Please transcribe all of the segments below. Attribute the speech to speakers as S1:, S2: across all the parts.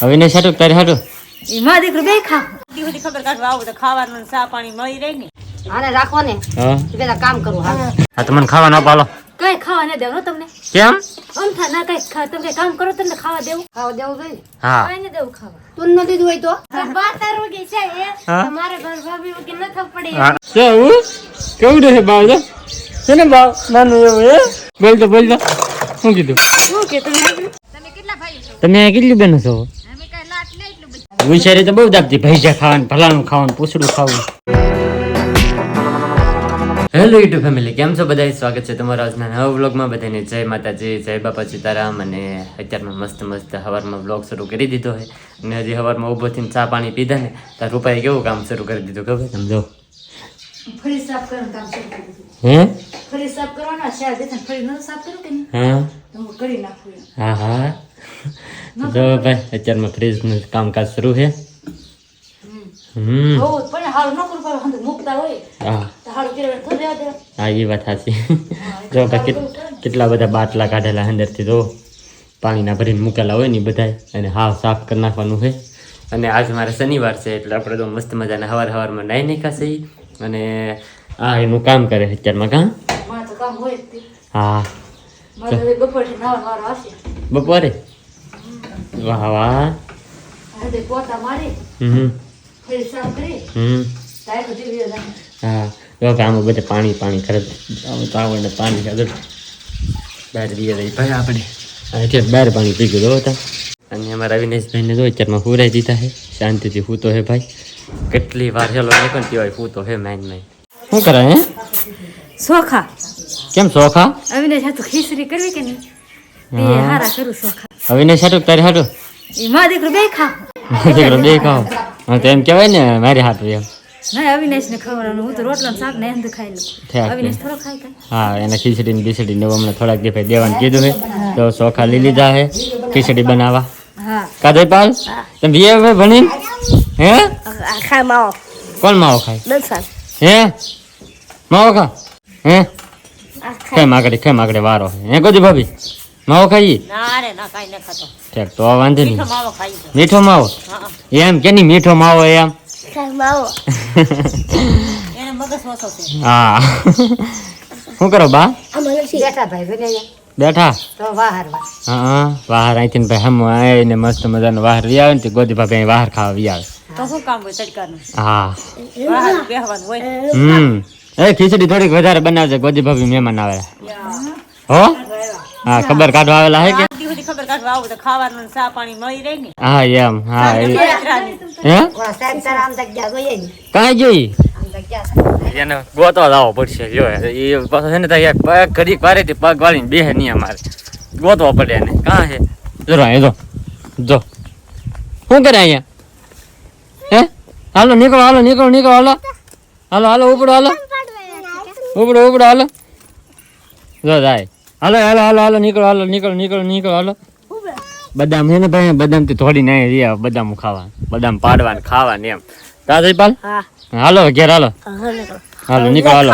S1: હવે ને સાટું તારે હાટું
S2: એ માં દીકરો બે ખાવ
S3: દી ખબર કાઢવા આવું તો ખાવાનું ને ચા પાણી મળી રહે ને.
S2: આને રાખો ને
S1: હા
S2: પેલા કામ કરો હા.
S1: આ તમને ખાવા ના પાલો.
S2: કઈ ખાવા ન દેવું તમને.
S1: કેમ?
S2: અમથા ના કઈ ખા તમે કઈ કામ કરો તમને ખાવા દેવું. ખાવા દેવું જોઈએ
S1: હા.
S2: કઈ ન દેવું ખાવા. તું ન દીધું હોય તો? બાતા રોગી છે એ. તમારે ઘર ભાભી વગર ન થપ પડે
S1: હા. કેવું? કેવું રહે બાવ તો છે? ને બાવ નાનું એવું એ બોલ તો બોલ તો. શું કીધું?
S2: શું કે તમે તમે કેટલા ભાઈ છો
S1: તમે કેટલી બેનો છો
S2: અમે કઈ લાટ નહીં એટલું બધું
S1: વિચારી તો બહુ દાબતી. ભૈજા ખાવાનું ભલાનું ખાવાનું પૂછડું ખાવું. હેલો યુટ્યુબ ફેમિલી કેમ છો બધા સ્વાગત છે તમારા આજના નવા વ્લોગમાં. બધાને જય માતાજી જય બાપા સીતારામ. અને અત્યારમાં મસ્ત મસ્ત હવારમાં વ્લોગ શરૂ કરી દીધો છે. અને હજી હવારમાં ઊભો થઈને ચા પાણી પીધા ને તાર રૂપાએ કેવું કામ શરૂ કરી દીધું ખબર? સમજો
S2: ફરી સાફ કરવાનું કામ શરૂ કરી દીધું.
S1: હે?
S2: ફરી સાફ કરવાના શેર દેતા ફરી ન સાફ કરું કે નહીં?
S1: હા.
S2: કરી નાખું
S1: હા હા. જો ભાઈ અત્યારમાં ફ્રીજનું કામકાજ શરૂ છે. હમ. હા. એ વાત સાચી. જો ભાઈ કેટલા બધા બાટલા કાઢેલા અંદરથી જો. પાણીના ભરીને મૂકેલા હોય ને બધા બધાય. અને હાવ સાફ કરી નાખવાનું છે. અને આજ મારે શનિવાર છે એટલે આપણે તો મસ્ત મજાના હવાર હવારમાં નાઈ નાખ્યા છે અને આ એનું કામ કરે અત્યારમાં કાં. હા. બપોરે? વાહ વાહ. હમ.
S2: કરી
S1: હમ. હા. જો આમાં બધે પાણી પાણી ખરે આવું તો આવડે પાણી આગળ બહાર બી રહી ભાઈ આપણે. એટલે બહાર પાણી પી ગયું હતા અને અમારા અવિનેશભાઈને જો અત્યારમાં હુરાઈ દીધા છે. શાંતિથી સૂતો હે ભાઈ. કેટલી વાર હેલો નીકળતી હોય સૂતો હે માઇન માઇન. શું કરે હે?
S2: સોખા.
S1: કેમ સોખા?
S2: અવિનાશ તો ખીચડી કરવી કે નહીં? એ. હારા કરું સોખા
S1: અવિનેશ હાટું તારે હાટું
S2: એ માં દીકરો બે ખાવ.
S1: દીકરો બે ખાવ. હા તો એમ કહેવાય ને મારી હાટું એમ.
S2: ના અવિનાશ ને ખબર હું તો રોટલા શાક ને એમ ખાઈ લઉં. અવિનાશ થોડો ખાય કઈ
S1: હા એને ખીચડી ને બીસડી ને હમણાં થોડાક દિવસ દેવાનું કીધું હે તો સોખા લઈ લીધા હે ખીચડી બનાવવા.
S2: હા.
S1: કાદય પાલ? તમે બીએ હવે ભણીને? હે?
S2: ખાય માવો.
S1: કોણ માવો ખાય? હે? માવો ખા? હે? ખેમ આગળ ખેમ આગળ વારો હે કોજી ભાભી? માવો ખાઈ
S3: ના રે ના કાંઈ ન ખાતો.
S1: ઠેક તો વાંધો નહીં.
S3: મીઠો માવો ખાઈ
S1: મીઠો માવો? એમ કે નહીં મીઠો માવો એમ
S2: માવો?
S3: એને મગજ ઓછો છે.
S1: હા. શું કરો બા?
S2: બેઠા ભાઈ બને
S1: બેઠા?
S2: તો વાહર
S1: હા હા. વાહર ને ભાઈ હમ આવીને મસ્ત મજાનો વાહર વી આવે ને તે ગોદી ભાભી વાહર ખાવા વી આવે
S3: તો શું કામ હોય તડકાનું?
S1: હા.
S3: બહાર બેહવાનું હોય.
S1: હમ. એ ખીચડી થોડીક વધારે બનાવજે ગોદી ભાભી મહેમાન આવે. હો? હા ખબર કાઢવા આવેલા હે કે?
S3: ખબર કાઢવા આવું તો ખાવાનું ને પાણી મળી રહે ને.
S1: હા એમ હા એ હે?
S2: સાહેબ તારા આમ તક જોઈએ ને.
S1: કાંઈ જોઈ
S2: આમ તક ગયા
S1: એને ગોતવા લાવવો પડશે જો એ. પાછો છે ને તો યાર પગ ઘડીક વારે થી પગ વાળીને બેહે નહીં અમારે. ગોતવો પડે એને. કાં છે જો અહીંયા જો. જો. શું કરે અહીંયા? હે? હાલો નીકળો હાલો નીકળો નીકળો હાલો. હાલો હાલો ઉપડો હાલો. ઉપડો ઉપડો હાલો. જો જાય હાલો હાલો હાલો હાલો નીકળો હાલો નીકળો નીકળો નીકળો હાલો. બદામ છે ને ભાઈ બદામથી થોડી નહીં રહ્યા બદામ ખાવા. બદામ પાડવા ખાવા ને એમ તાજઈ હાલો ઘેર હાલો. હાલો નીકળો હાલો.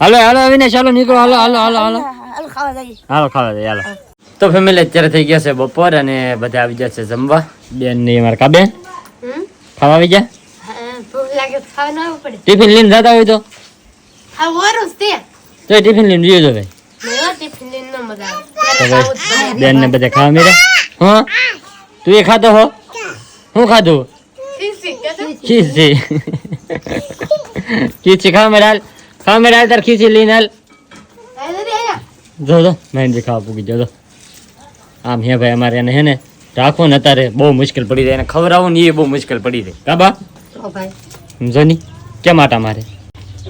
S1: હાલો હાલો અવિનાશ હાલો નીકળો હાલો હાલો હાલો હાલો. હાલો ખાવા જઈએ. હાલો તો ફેમિલી અત્યારે થઈ ગયા છે બપોર અને બધા આવી ગયા છે જમવા. બેન ને મારા કા બેન ખાવા આવી ગયા? ટિફિન લઈને જતા હોય તો? ટિફિન લઈને જોયો તો ભાઈ.
S2: મજા
S1: તો ભાઈ બેન ને બધા ખાવા મળે હા તું એ ખાતો હો શું ખાધું ખીચી ખીચી ખાવા મેળાલ ખાવા મેળાલ તાર ખીચી લઈને હાલ જો જો મહેનજી ખાવા પૂગી જો જો આમ હે ભાઈ અમારે એને હે ને રાખો ને અત્યારે બહુ મુશ્કેલ પડી જાય એને ખવડાવવું ને એ બહુ મુશ્કેલ પડી જાય કાબા
S2: તો ભાઈ
S1: સમજો ની કેમ આટા મારે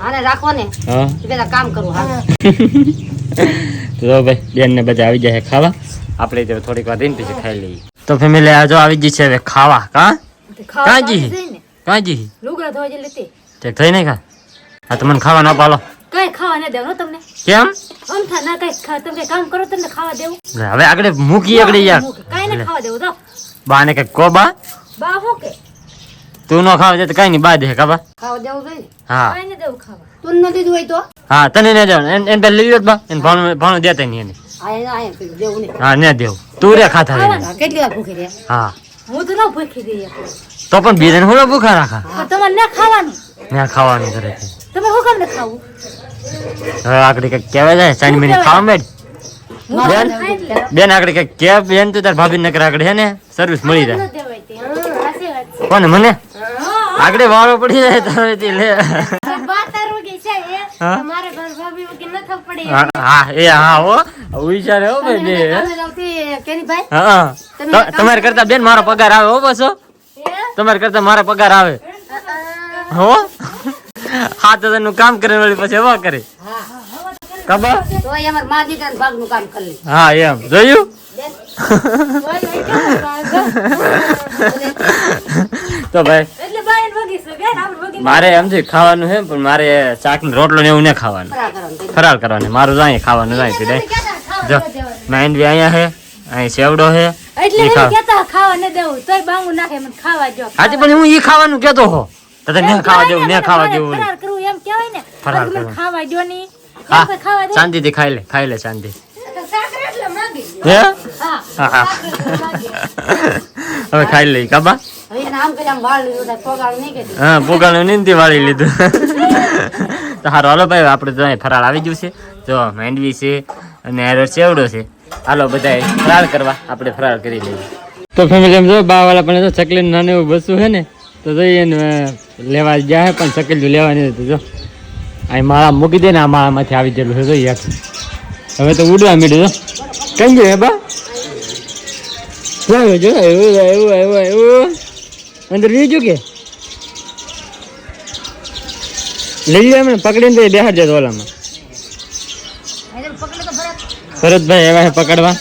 S2: આને રાખો ને
S1: હા
S2: એ પેલા કામ કરવું હા
S1: તો ભાઈ બેન ને બધા આવી જાય ખાવા. આપણે તો થોડીક વાર રહીને પછી ખાઈ લઈએ. તો ફેમિલી આજો આવી ગઈ છે હવે ખાવા કા? કાજી કાજી
S2: લુગડા ધોવા જે લેતી
S1: તે થઈ નહીં કા આ તમને ખાવા ના પાલો
S2: કઈ ખાવા ના દેવું હો તમને?
S1: કેમ?
S2: અમથા ના કઈ ખા તમે કામ કરો તમને ખાવા દેવું.
S1: હવે આગળ મૂકી આગળ યાર.
S2: કઈ ના ખાવા દેવું તો
S1: બા ને કઈ કો બા.
S2: બા હું કે?
S1: તું નો ખાવા દે તો કઈ નહીં બા દે કાબા
S2: ખાવા દેવું જોઈએ.
S1: હા.
S2: કઈ ને દેવું ખાવા. તું નથી જોઈ તો?
S1: હા તને ને જવાનું એન એન પેલી લઈ બા. એન ભાણું ભાણું દેતા નહીં એને. હા ને દેવું તું રે ખાતા રે
S2: કેટલી વાર ભૂખી રે
S1: હા.
S2: હું તો ના ભૂખી રહી.
S1: તો પણ બીજાને હું ભૂખા રાખા?
S2: તમારે ના ખાવાનું.
S1: ના ખાવાનું કરે
S2: તમે હું કામ ને ખાવું?
S1: હવે આગળ કંઈક કહેવાય જાય ચાની મિનિટ ખાવા મેડ બેન? બેન આગળ કંઈક કે બેન તું તાર ભાભી નકર આગળ હે ને સર્વિસ મળી જાય. કોને મને? આગળ વાળો પડી જાય
S2: તારે લે.
S1: હા?
S2: તમારે
S1: હા હા, હા હો. હો? હા? કરતા બેન મારો પગાર આવે હો બસો તમારે કરતા મારો પગાર આવે. હો? હાથ તો નું કામ કરે વળી પછી હવા કરે. ખબર. હા એમ. જોયું? તો ભાઈ મારે એમ છે ખાવાનું છે પણ મારે ચાક ને રોટલો ને એવું ને ખાવાનું
S2: ફરાર કરવાની તે.
S1: મારું જાય ખાવાનું જાય પીડે
S2: કહેતા
S1: જો
S2: દેવાનું.
S1: માંડવી અહીંયા છે અહીં સેવડો છે
S2: એટલે
S1: ઈ
S2: કહેતા ખાવા ન દેવું તોય બાંગું નાખે મને ખાવા જો
S1: આજે પણ હું ઈ ખાવાનું કેતો હો તને ને ખાવા દેવું
S2: ને,
S1: ખાવા દેવું
S2: ફરાર કરવું એમ કહેવાય ને
S1: ફરાર કરવું.
S2: ખાવા દ્યો ની?
S1: શાંતિથી ખાઈ લે ખાઈ લે શાંતિ
S2: તો સાકર એટલે માંગી.
S1: હે. હવે ખાઈ લઈ કાબા. હા પોગાળનું નીંદી વાળી લીધું. તો હારો હાલો ભાઈ આપણે તો ફરાળ આવી ગયું છે. જો મેંડવી છે અને હારો ચેવડો છે. હાલો બધા ફરાળ કરવા આપણે ફરાળ કરી લઈએ. તો ફેમિલી એમ જો બા વાળા પણ જો ચકલી નાનું એવું બસું છે ને તો જોઈએ ને લેવા ગયા પણ ચકલી લેવાની હતી જો. અહીં માળા મૂકી દે ને આ માળામાંથી આવી ગયેલું છે જોઈએ હવે તો ઉડવા મીડ્યું જો કઈ ગયું હે બા જો જો એવું એવું એવું એવું અંદર વીજું કે લઈ લે એમને પકડીને તો બેહાડ જાય ઓલામાં. ભરતભાઈ એવા પકડવા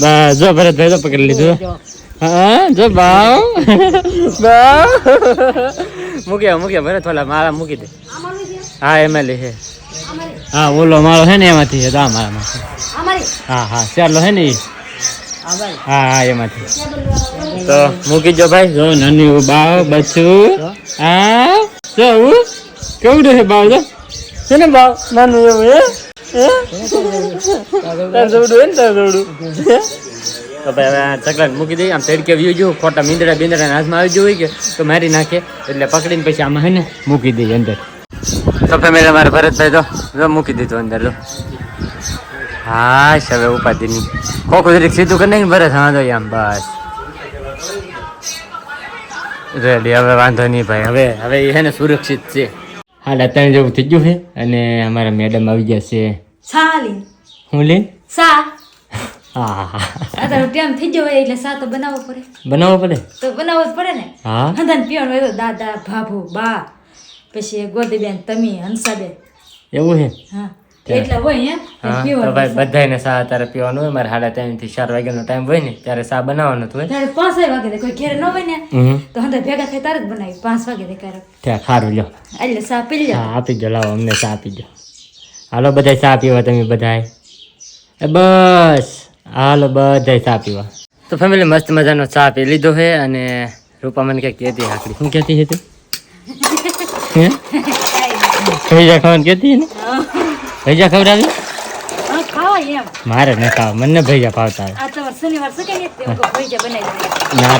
S1: બસ જો ભરતભાઈ તો પકડી લીધું હા જો બાવ બાવ મૂક્યા મૂક્યા ભરત ઓલા મારા મૂકી દે હા એમાં લે છે
S2: અમારી.
S1: હા ઓલો માળો છે ને એમાંથી આ હા હા ચાલો છે ને ઈ?
S2: હા, ભાઈ.
S1: હા એમાંથી. તો મૂકી જો ભાઈ. જો નાની બાવ બચ્ચું. હા જો કેવું રહે બાવ જો? છે ને બાવ નાનું એવું? તો ભાઈ હવે ચકલાને મૂકી દઈએ. આમ તડકે વ્યૂ જો ખોટા મીંદડા બીંદડા હાથમાં આવી હોય કે તો મારી નાખે. એટલે પકડીને પછી આમાં હે ને મૂકી દઈએ અંદર. તો ફેમિલી મારે ભરતભાઈ તો જો મૂકી દીધું અંદર તો હા હવે ઉપાધિ નહીં કોક જરીક સીધું કરી નાખીને ભરત હા તો આમ બસ. રેડી હવે વાંધો નહીં ભાઈ હવે હવે એ ને સુરક્ષિત છે. હાલ અત્યારે જેવું થઈ ગયું છે અને અમારા મેડમ આવી ગયા છે.
S2: સાલી.
S1: હું લે?
S2: સા.
S1: હા. હા હા
S2: ટાઈમ થઈ ગયો એટલે સા તો બનાવવો પડે.
S1: બનાવવો પડે?
S2: તો બનાવવો જ પડે ને?
S1: હા.
S2: દાદા ભાભુ બા. પછી ગોદીબેન તમે હંસાબેન.
S1: એવું છે
S2: હા. એટલે હોય એમ?
S1: તો ભાઈ બધાને સા તારે પીવાનું હોય? મારે સાડા ત્રણથી ચાર વાગ્યાનો ટાઈમ હોય ને ત્યારે સા બનાવવાનો હોય
S2: ત્યારે પાંચ વાગે કોઈ ઘેરે ન હોય ને તો હંધા ભેગા થાય તારે જ બનાવી. પાંચ વાગે દે
S1: ત્યાં ખારું લ્યો.
S2: એટલે સા પી લે
S1: આપી દો લાવો અમને ચા આપી દો. હાલો બધા સા પીવા તમે બધાય. એ બસ હાલો બધા સા પીવા. તો ફેમિલી મસ્ત મજાનો ચા પી લીધો છે અને રૂપા મને ક્યાંક કહેતી હાકડી. શું કહેતી હતી? હે ભૈજા ખાવાનું કહેતી ને ભૈજા ખવડાવી?
S2: હા
S1: મારે ન ખાવ મને ભૈજા ભાવતા
S2: હું.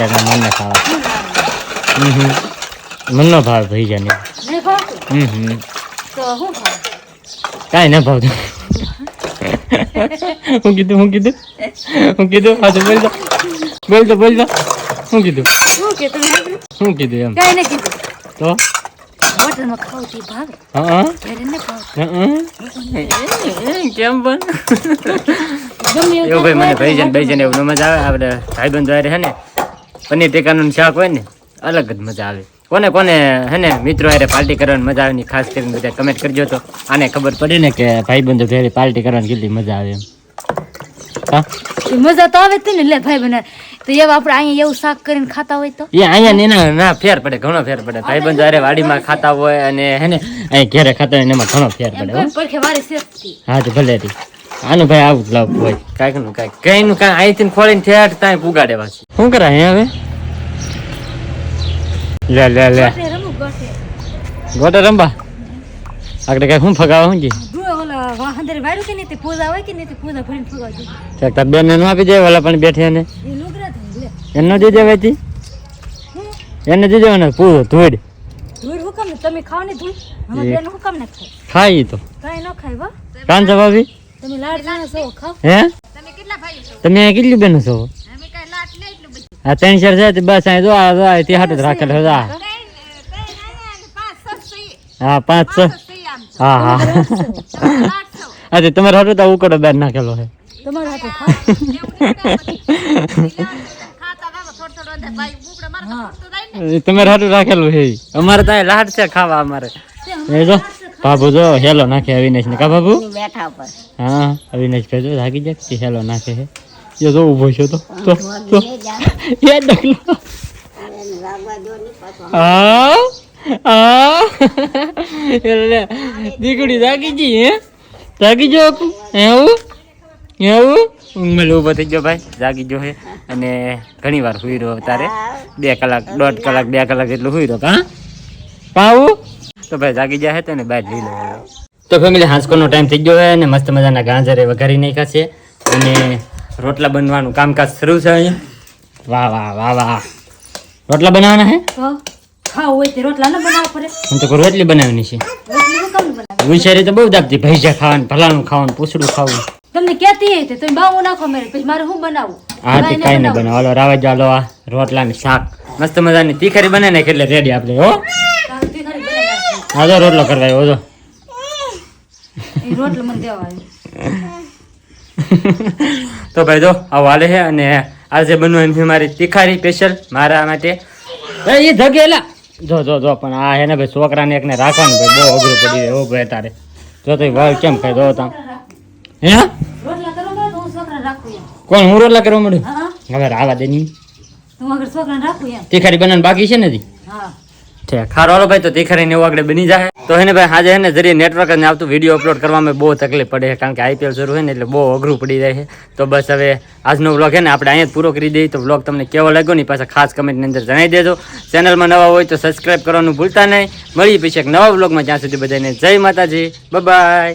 S2: દઉં
S1: ના મને ખાવા. હમ હમ. મને ન ભાવે ભૈજા ને હમ
S2: હું
S1: કાંઈ ન ભાવતું. હું કીધું હું કીધું? હું કીધું હા તો બોલ દો બોલ દો બોલ દો હું કીધું?
S2: શું
S1: કીધું એમ.
S2: કીધું.
S1: તો?
S2: હોટલમાં ખાવું તે ભાવે
S1: હા
S2: ઘરે ન ખાવ
S1: કેમ પણ એવું ભાઈ મને ભાઈ છે એવું મજા આવે આપણે ભાઈબંધ વારે હે ને પનીર ટેકાનું શાક હોય ને અલગ જ મજા આવે કોને કોને હે ને મિત્રો હારે પાર્ટી કરવાની મજા આવે ની ખાસ કરીને બધા કમેન્ટ કરજો તો આને ખબર પડે ને કે ભાઈબંધો ભેરે પાર્ટી કરવાની કેટલી મજા આવે એમ
S2: મજા તો આવે ને લે ભાઈ બને તો એવા આપણે અહીંયા એવું શાક કરીને ખાતા હોય તો?
S1: એ અહીંયા ને ના ફેર પડે ઘણો ફેર પડે. ભાઈ બંધ હારે વાડીમાં ખાતા હોય અને હે ને અહીં ઘેરે ખાતા હોય એમાં ઘણો ફેર પડે
S2: પડખે વારે સેફટી.
S1: હા તો ભલે થી આનું ભાઈ આવું લાવ હોય. કાંઈકનું કાંઈક. કઈ નું કાંઈ. અહીંથી ખોલીને ઠેઠ ત્યાં પુગાડે પાછું. શું કરાય હવે? લે લે લે. ગોટે રમવા. આગળ કઈ શું ફગાવા શું જી
S2: ડુઓ ઓલા વાહંદરે વાળ્યું કે નહીં તે પૂજા હોય કે નહીં તે પૂજા ભરીને ફુગા દે
S1: ચાક તાર બેન ને આપી દે ઓલા પણ બેઠી
S2: એને.
S1: એનો દીધે વેચી એને દીધે ને પૂરો ધોડ
S2: ધૂળ હુકમ તમે ખાઓ ને ધૂળ? અમાર બેન હુકમ ને ખાય?
S1: ખાઈ તો.
S2: કાંઈ ન ખાય વા
S1: કાન છે
S2: તમે લાડ છો
S1: હે? તમે અહીંયા કેટલી બેનો છો? આ ત્રણ ચાર જાય તે બસ અહીંયા જો આ જો આ તે હાટું જ રાખેલ આ. હા પાંચ છ. હા હા. હા તમારે હાટું તો ઉકળો બેન નાખેલો છે.
S2: તમારે હાથે ખાઓ હા
S1: એ તમારે હાટું રાખેલું છે. અમારે ત્યાં લાડ છે ખાવા અમારે. એ જો બાબુ જો હેલો નાખે અવિનાશ ને કા બાબુ
S3: બેઠા
S1: હા અવિનાશ ભાઈ જો જાય હેલો નાખે છે. જો જો ઊભો છો તો. તો એ આ આ એટલે દીકડી જાગી ગઈ હે? જાગી જો એવું? એવું? ઊંઘમાં ઊભો થઈ ગયો ભાઈ જાગી ગયો હે. અને ઘણી વાર સુઈ રહ્યો તારે. બે કલાક દોઢ કલાક બે કલાક જેટલું સુઈ રહ્યો કા? પાવું તો ભાઈ જાગી જાય તો ને બહાર લઈ લો તો ફેમિલી હાંસકોનો ટાઈમ થઈ ગયો છે અને મસ્ત મજાના ગાજરે વઘારી નાખ્યા છે. અને રોટલા બનવાનું કામકાજ શરૂ છે અહીંયા. વાહ વાહ વાહ વાહ. રોટલા બનાવવાના હે.
S2: ખાવ હોય તે રોટલા ન બનાવવા પડે.
S1: હું તો કોઈ રોટલી બનાવવાની છે તો બહુ દાબતી ભૈજા ખાવાનું ભલાનું ખાવાનું પૂછડું ખાવું.
S2: તમને કહેતી હે તમે બાવું નાખો મેરે પછી મારે શું બનાવવું
S1: આ તે
S2: કાંઈ
S1: કાંઈ
S2: ન
S1: બનાવો. હાલો રાવા ચાલો આ રોટલા ને શાક. મસ્ત મજાની તીખારી બને ને એટલે રેડી આપણે હો.
S2: તે
S1: રોટલો કરવા આવ્યો જો.
S2: રોટલો મને દેવા
S1: તો ભાઈ જો આવું હાલે છે અને આજે બનવાની મારી તીખારી સ્પેશિયલ મારા માટે. એ એ ધગેલા જો જો જો પણ આ એને ભાઈ છોકરાને એકને રાખવાનું ભાઈ બહુ અઘરું પડી જાય એવું ભાઈ તારે. જો તો વાવ કેમ ખાઈ દો
S2: તા હે
S1: કોણ હું રોટલા કરવા મળ્યું હવે રાવા દે
S2: નહીં
S1: તીખારી બનાવવાનું બાકી છે ને હજી?
S2: હા.
S1: તો વીડિયો અપલોડ કરવામાં બહુ તકલીફ પડે કારણ કે આઈપીએલ શરૂ હોય ને એટલે બહુ અઘરું પડી જાય છે. તો બસ હવે આજનો વ્લોગ છે ને આપણે અહીંયા પૂરો કરી દઈએ. તો વ્લોગ તમને કેવો લાગ્યો ને પાછા ખાસ કમેન્ટની અંદર જણાવી દેજો. ચેનલમાં નવા હોય તો સબસ્ક્રાઈબ કરવાનું ભૂલતા નહીં. મળી પછી એક નવા વ્લોગમાં જ્યાં સુધી બધાને જય માતાજી. બાય